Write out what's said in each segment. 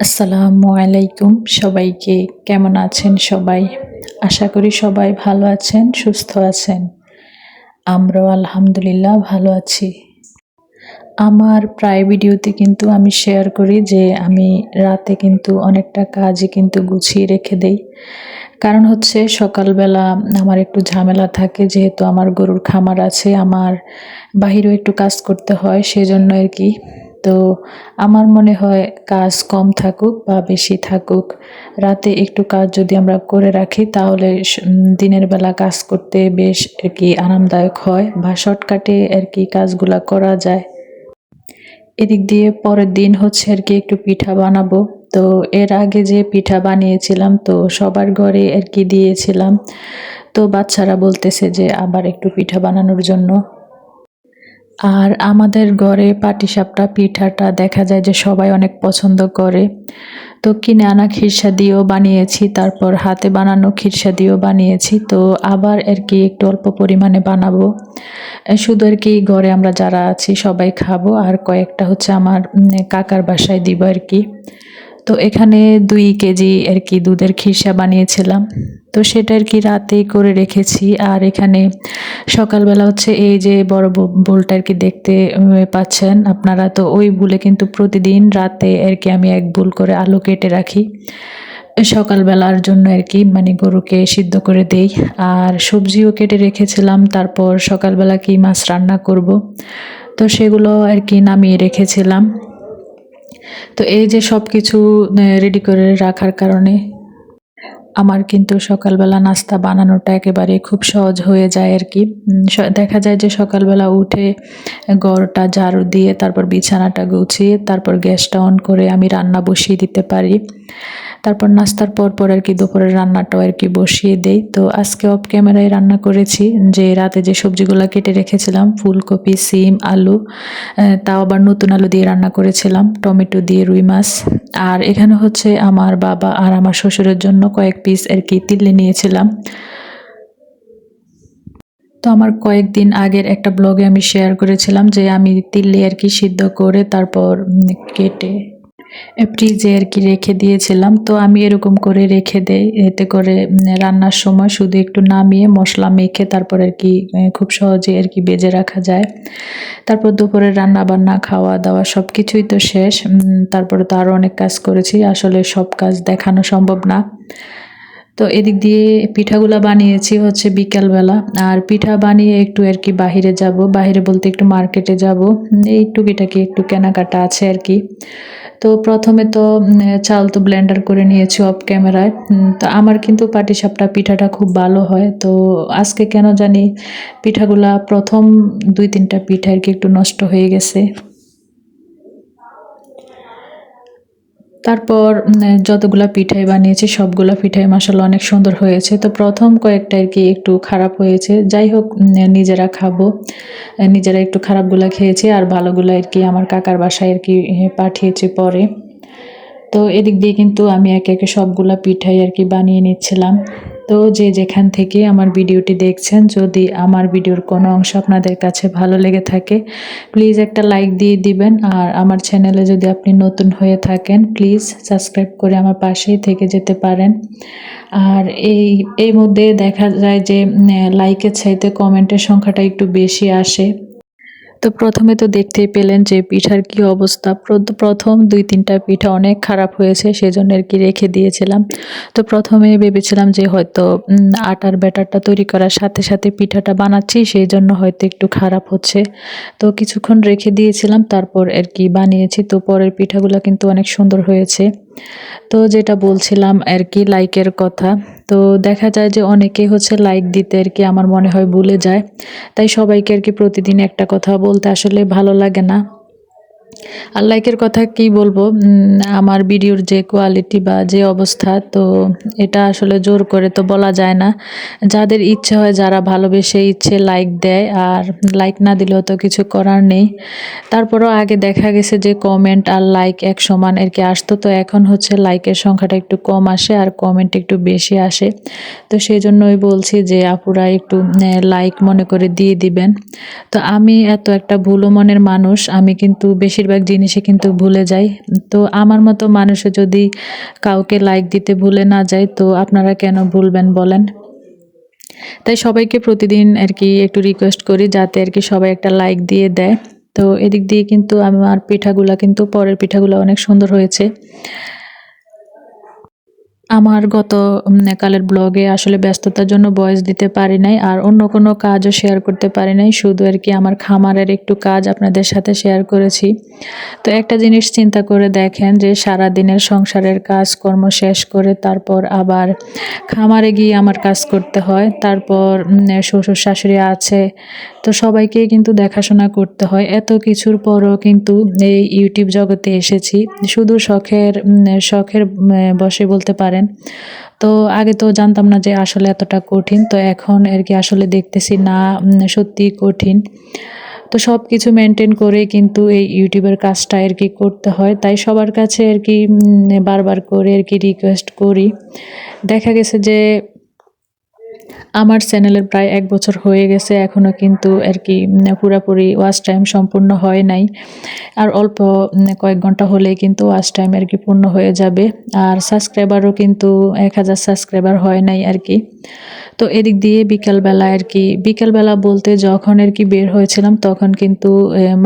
আসসালামু আলাইকুম। সবাইকে কেমন আছেন সবাই? আশা করি সবাই ভালো আছেন, সুস্থ আছেন। আমরাও আলহামদুলিল্লাহ ভালো আছি। আমার প্রায় ভিডিওতে কিন্তু আমি শেয়ার করি যে আমি রাতে কিন্তু অনেকটা কাজই কিন্তু গুছিয়ে রেখে দেই। কারণ হচ্ছে সকালবেলা আমার একটু ঝামেলা থাকে, যেহেতু আমার গরুর খামার আছে, আমার বাহিরেও একটু কাজ করতে হয়, সেজন্য আর কি। তো আমার মনে হয় কাজ কম থাকুক বা বেশি থাকুক। রাতে একটু কাজ যদি আমরা করে রাখি, তাহলে দিনের বেলা কাজ করতে বেশ আর কি আরামদায়ক হয় বা শর্টকাটে আর কি কাজগুলা করা যায়। এদিক দিয়ে পরের দিন হচ্ছে আর কি একটু পিঠা বানাবো। তো এর আগে যে পিঠা বানিয়েছিলাম, তো সবার ঘরে আর কি দিয়েছিলাম। তো বাচ্চারা বলতেছে যে আবার একটু পিঠা বানানোর জন্য। আর আমাদের ঘরে পাটিসাপটা, পিঠাটা দেখা যায় যে সবাই অনেক পছন্দ করে। তো কিনে আনা খিরসা দিয়েও বানিয়েছি, তারপর হাতে বানানো খিরসা দিয়েও বানিয়েছি। তো আবার আর কি একটু অল্প পরিমাণে বানাবো। শুধু আর কি ঘরে আমরা যারা আছি সবাই খাব, আর কয়েকটা হচ্ছে আমার কাকার বাসায় দিব আর কি। তো এখানে দুই কেজি আর কি দুধের খিরসা বানিয়েছিলাম। তো সেটা আর কি রাতে করে রেখেছি। আর এখানে সকালবেলা হচ্ছে এই যে বড় বোলটা আর কি দেখতে পাচ্ছেন আপনারা, তো ওই বুলে কিন্তু প্রতিদিন রাতে আর কি আমি এক বুল করে আলু কেটে রাখি। সকালবেলার জন্য আর কি মানে গরুকে সিদ্ধ করে দেই। আর সবজিও কেটে রেখেছিলাম, তারপর সকালবেলা কি মাছ রান্না করব। তো সেগুলো আর কি নামিয়ে রেখেছিলাম। তো এই যে সব কিছু রেডি করে রাখার কারণে আমার কিন্তু সকালবেলা নাস্তা বানানোটা একেবারে খুব সহজ হয়ে যায় আর কি। দেখা যায় যে সকালবেলা উঠে গড়টা ঝাড়ু দিয়ে তারপর বিছানাটা গুছিয়ে তারপর গ্যাসটা অন করে আমি রান্না বসিয়ে দিতে পারি। তারপর নাস্তার পর পর আর কি দুপুরের রান্নাটাও আর কি বসিয়ে দেই। তো আজকে অফ ক্যামেরায় রান্না করেছি, যে রাতে যে সবজিগুলো কেটে রেখেছিলাম, ফুলকপি, সিম, আলু তাও আবার নতুন আলু দিয়ে রান্না করেছিলাম, টমেটো দিয়ে রুই মাছ। আর এখানে হচ্ছে আমার বাবা আর আমার শ্বশুরের জন্য কয়েক পিস আর কি তিল্লি নিয়েছিলাম। তো আমার কয়েকদিন আগের একটা ব্লগে আমি শেয়ার করেছিলাম যে আমি তিল্লি আর কি সিদ্ধ করে তারপর কেটে ফ্রিজে আর কি রেখে দিয়েছিলাম। তো আমি এরকম করে রেখে দেই। এতে করে রান্নার সময় শুধু একটু নামিয়ে মশলা মেখে তারপর আর কি খুব সহজে আর কি বেজে রাখা যায়। তারপর দুপুরে রান্না বান্না খাওয়া দাওয়া সব কিছুই তো শেষ। তারপরে তো আরও অনেক কাজ করেছি। আসলে সব কাজ দেখানো সম্ভব না। তো এদিক দিয়ে পিঠাগুলা বানিয়েছি হচ্ছে বিকালবেলা। আর পিঠা বানিয়ে একটু আর কি বাহিরে যাব। বাহিরে বলতে একটু মার্কেটে যাব। এই টুকিটাকি একটু কেনাকাটা আছে আর কি। তো প্রথমে তো চাল তো ব্লেন্ডার করে নিয়েছি অফ ক্যামেরায় তো আমার কিন্তু পাটিসাপটা পিঠাটা খুব ভালো হয়। তো আজকে কেন জানি পিঠাগুলা প্রথম দুই তিনটা পিঠা আর কি একটু নষ্ট হয়ে গেছে। তারপর যতগুলো পিঠাই বানিয়েছি, সবগুলো পিঠাই মাসাল অনেক সুন্দর হয়েছে। তো প্রথম কয়েকটা আর কি একটু খারাপ হয়েছে। যাই হোক নিজেরা খাব। নিজেরা একটু খারাপগুলো খেয়েছি, আর ভালোগুলো আর কি আমার কাকার বাসায় আর কি পাঠিয়েছে পরে। তো এদিক দিয়ে কিন্তু আমি একে একে সবগুলা পিঠাই আর কি বানিয়ে নিচ্ছিলাম। তো যে যেখান থেকে আমার ভিডিওটি দেখছেন, যদি আমার ভিডিওর কোনো অংশ আপনাদের কাছে ভালো লেগে থাকে প্লিজ একটা লাইক দিয়ে দিবেন। আর আমার চ্যানেলে যদি আপনি নতুন হয়ে থাকেন প্লিজ সাবস্ক্রাইব করে আমার পাশেই থেকে যেতে পারেন। আর এই এই মধ্যে দেখা যায় যে লাইকের চাইতে কমেন্টের সংখ্যাটা একটু বেশি আসে। তো প্রথমে তো দেখতেই পেলেন যে পিঠার কি অবস্থা। প্রথম দুই তিনটা পিঠা অনেক খারাপ হয়েছে, সেজন্য আর কি রেখে দিয়েছিলাম। তো প্রথমে ভেবেছিলাম যে হয়তো আটার ব্যাটারটা তৈরি করার সাথে সাথে পিঠাটা বানাচ্ছি সেই জন্য হয়তো একটু খারাপ হচ্ছে। তো কিছুক্ষণ রেখে দিয়েছিলাম, তারপর আর কি বানিয়েছি। তো পরের পিঠাগুলো কিন্তু অনেক সুন্দর হয়েছে। তো যেটা বলছিলাম আর কি লাইকের কথা। তো দেখা যায় যে অনেকে হচ্ছে লাইক দিতে আর কি আমার মনে হয় ভুলে যায়। তাই সবাইকে আর কি প্রতিদিন একটা কথা বলতে আসলে ভালো লাগে না। আর লাইকের কথা কি বলব? আমার ভিডিওর যে কোয়ালিটি বা যে অবস্থা, তো এটা আসলে জোর করে তো বলা যায় না। যাদের ইচ্ছে হয়, যারা ভালোবেসে ইচ্ছে লাইক দেয়, আর লাইক না দিলেও তো কিছু করার নেই। তারপরও আগে দেখা গেছে যে কমেন্ট আর লাইক এক সমান আর কি আসতো, তো এখন হচ্ছে লাইকের সংখ্যাটা একটু কম আসে আর কমেন্ট একটু বেশি আসে। তো সেই জন্যই বলছি যে আপুরা একটু লাইক মনে করে দিয়ে দিবেন। তো আমি এত একটা ভুলো মনের মানুষ, আমি কিন্তু বেশি বেশিরভাগ জিনিসে কিন্তু ভুলে যাই। তো আমার মতো মানুষে যদি কাউকে লাইক দিতে ভুলে না যায়, তো আপনারা কেন ভুলবেন বলেন? তাই সবাইকে প্রতিদিন আর কি একটু রিকোয়েস্ট করি যাতে আর কি সবাই একটা লাইক দিয়ে দেয়। তো এদিক দিয়ে কিন্তু আমার পিঠাগুলা কিন্তু পরের পিঠাগুলো অনেক সুন্দর হয়েছে। আমার গত কালের ব্লগে আসলে ব্যস্ততার জন্য বয়স দিতে পারি নাই আর অন্য কোনো কাজও শেয়ার করতে পারি নাই। শুধু আর কি আমার খামারের একটু কাজ আপনাদের সাথে শেয়ার করেছি। তো একটা জিনিস চিন্তা করে দেখেন যে সারা দিনের সংসারের কাজ কর্ম শেষ করে তারপর আবার খামারে গিয়ে আমার কাজ করতে হয়। তারপর শ্বশুর শাশুড়ি আছে, তো সবাইকে কিন্তু দেখাশোনা করতে হয়। এত কিছুর পরও কিন্তু এই ইউটিউব জগতে এসেছি। শুধু শখের শখের বসে বলতে পারেন তো আগে তো জানতাম না যে আসলে এতটা কঠিন, তো এখন আর কি আসলে দেখতেছি না সত্যি কঠিন। তো সব কিছু মেনটেন করে কিন্তু এই ইউটিউবের কাজটা আর কি করতে হয়। তাই সবার কাছে আর কি বারবার করে আর কি রিকোয়েস্ট করি। দেখা গেছে যে আমার চ্যানেলের প্রায় এক বছর হয়ে গেছে এখনও কিন্তু আর কি পুরাপুরি ওয়াচ টাইম সম্পূর্ণ হয় নাই। আর অল্প কয়েক ঘণ্টা হলেই কিন্তু ওয়াচ টাইম আর কি পূর্ণ হয়ে যাবে। আর সাবস্ক্রাইবারও কিন্তু এক হাজার সাবস্ক্রাইবার হয় নাই আর কি। তো এদিক দিয়ে বিকালবেলা আর কি, বিকালবেলা বলতে যখন আর কি বের হয়েছিলাম তখন কিন্তু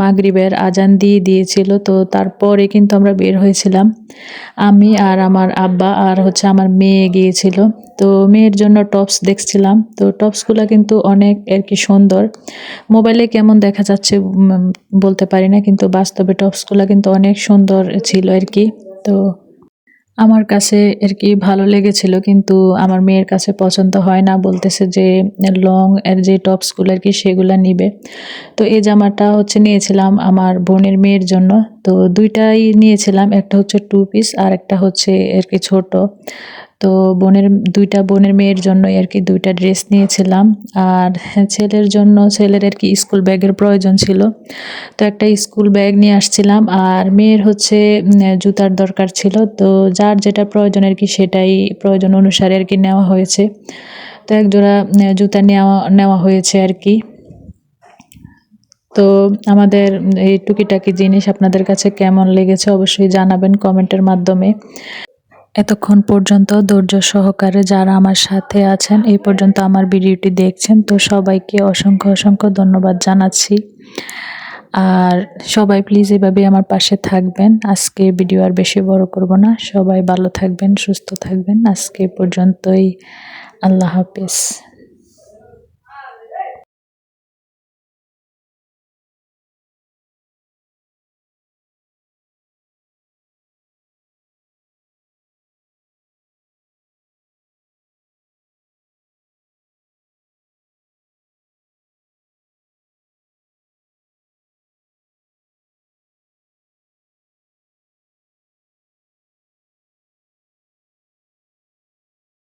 মাগরিবের আজান দিয়ে দিয়েছিল। তো তারপরে কিন্তু আমরা বের হয়েছিলাম। আমি আর আমার আব্বা আর হচ্ছে আমার মেয়ে গিয়েছিল। তো মেয়ের জন্য টপস দেখছিলাম। তো টপসগুলো কিন্তু অনেক আর কি সুন্দর। মোবাইলে কেমন দেখা যাচ্ছে বলতে পারি না। কিন্তু বাস্তবে টপসগুলো কিন্তু অনেক সুন্দর ছিল আর কি। তো আমার কাছে আর কি ভালো লেগেছিল, কিন্তু আমার মেয়ের কাছে পছন্দ হয় না, বলতেছে যে লং এর যে টপসগুলো আর কি সেগুলো নিবে। তো এই জামাটা হচ্ছে নিয়েছিলাম আমার বোনের মেয়ের জন্য। তো দুইটাই নিয়েছিলাম, একটা হচ্ছে টু পিস আর একটা হচ্ছে আর কি ছোট। তো বোনের, দুইটা বোনের মেয়ের জন্য আর কি দুইটা ড্রেস নিয়েছিলাম। আর ছেলের জন্য ছেলের আর কি স্কুল ব্যাগের প্রয়োজন ছিল। তো একটা স্কুল ব্যাগ নিয়ে আসছিলাম। আর মেয়ের হচ্ছে জুতার দরকার ছিল। তো যার যেটা প্রয়োজন আর কি সেটাই প্রয়োজন অনুসারে আর কি নেওয়া হয়েছে। তো এক জোড়া জুতা নেওয়া নেওয়া হয়েছে আর কি। তো আমাদের এই টুকিটাকি জিনিস আপনাদের কাছে কেমন লেগেছে অবশ্যই জানাবেন কমেন্টের মাধ্যমে। এতক্ষণ পর্যন্ত ধৈর্য সহকারে যারা আমার সাথে আছেন, এই পর্যন্ত আমার ভিডিওটি দেখছেন, তো সবাইকে অসংখ্য অসংখ্য ধন্যবাদ জানাচ্ছি। আর সবাই প্লিজ এভাবে আমার পাশে থাকবেন। আজকে ভিডিও আর বেশি বড় করব না। সবাই ভালো থাকবেন, সুস্থ থাকবেন। আজকে পর্যন্তই। আল্লাহ হাফিজ।